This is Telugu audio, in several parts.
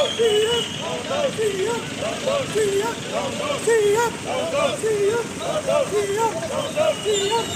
Siyah, siyah, siyah,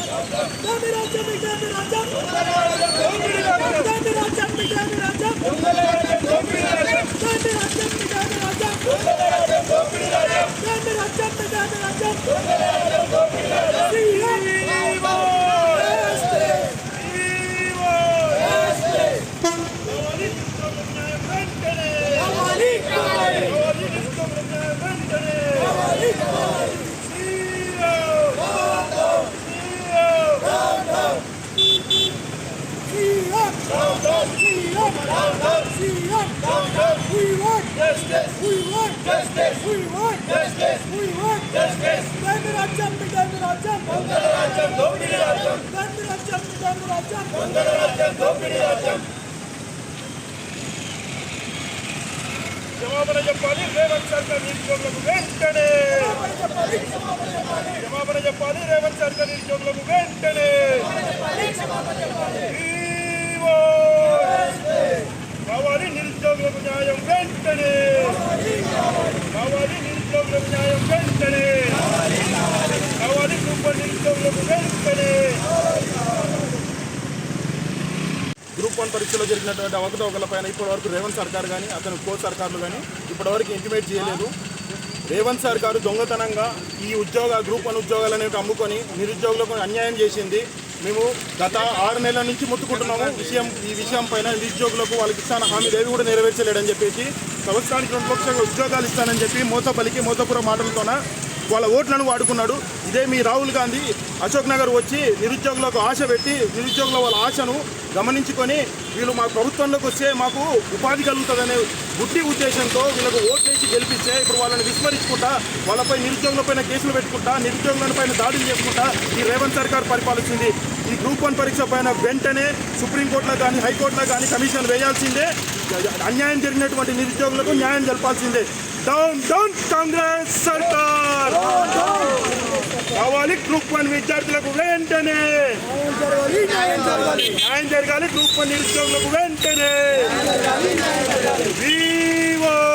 జవాబున చెప్పాలి రేవంత్ సర్కార్ నిరుద్యోగులకు వెంటనే జవాబున చెప్పాలి రేవంత్ సర్కార్ నిరుద్యోగులకు వెంటనే ఈవో! కావాలి నిరుద్యోగులకు న్యాయం వెంటనే కావాలి నిరుద్యోగులకు న్యాయం వెంటనే కావాలి గ్రూప్ వన్ నిరుద్యోగులకు వెంటనే గ్రూప్ వన్ పరీక్షలో జరిగినటువంటి అవకతవకల పైన ఇప్పటివరకు రేవంత్ సర్కార్ కానీ అతని కో సర్కార్లు కానీ ఇప్పటివరకు ఇంటిమేట్ చేయలేదు. రేవంత్ సర్కారు దొంగతనంగా ఈ ఉద్యోగ గ్రూప్ వన్ ఉద్యోగాలను అమ్ముకొని నిరుద్యోగులకు అన్యాయం చేసింది. మేము గత ఆరు నెలల నుంచి ముట్టుకుంటున్నాము. విషయం ఈ విషయం పైన నిరుద్యోగులకు వాళ్ళకి ఇస్తాను హామీలు ఏవి కూడా నెరవేర్చలేడని చెప్పేసి సంవత్సరానికి రెండు లక్షల ఉద్యోగాలు ఇస్తానని చెప్పి మూతపల్లికి మోతపుర మాటలతోన వాళ్ళ ఓట్లను వాడుకున్నాడు. ఇదే మీ రాహుల్ గాంధీ అశోక్ నగర్ వచ్చి నిరుద్యోగులకు ఆశ పెట్టి నిరుద్యోగుల వాళ్ళ ఆశను గమనించుకొని వీళ్ళు మా ప్రభుత్వంలోకి వస్తే మాకు ఉపాధి కలుగుతుందనే బుద్ధి ఉద్దేశంతో వీళ్ళకు ఓట్లేసి గెలిపిస్తే ఇప్పుడు వాళ్ళని విస్మరించుకుంటా వాళ్ళపై నిరుద్యోగులపైన కేసులు పెట్టుకుంటా నిరుద్యోగులపైన దాడులు చేసుకుంటా ఈ రేవంత్ సర్కార్ పరిపాలిస్తుంది. ఈ గ్రూప్ వన్ పరీక్ష పైన వెంటనే సుప్రీంకోర్టులో కానీ హైకోర్టులో కానీ కమిషన్ వేయాల్సిందే. అన్యాయం జరిగినటువంటి నిరుద్యోగులకు న్యాయం జరపాల్సిందే. డౌన్ డౌన్ కాంగ్రెస్ సర్కార్! కావాలి గ్రూప్ వన్ విద్యార్థులకు వెంటనే. న్యాయం జరగాలి గ్రూప్ వన్ నిరుద్యోగులకు వెంటనే.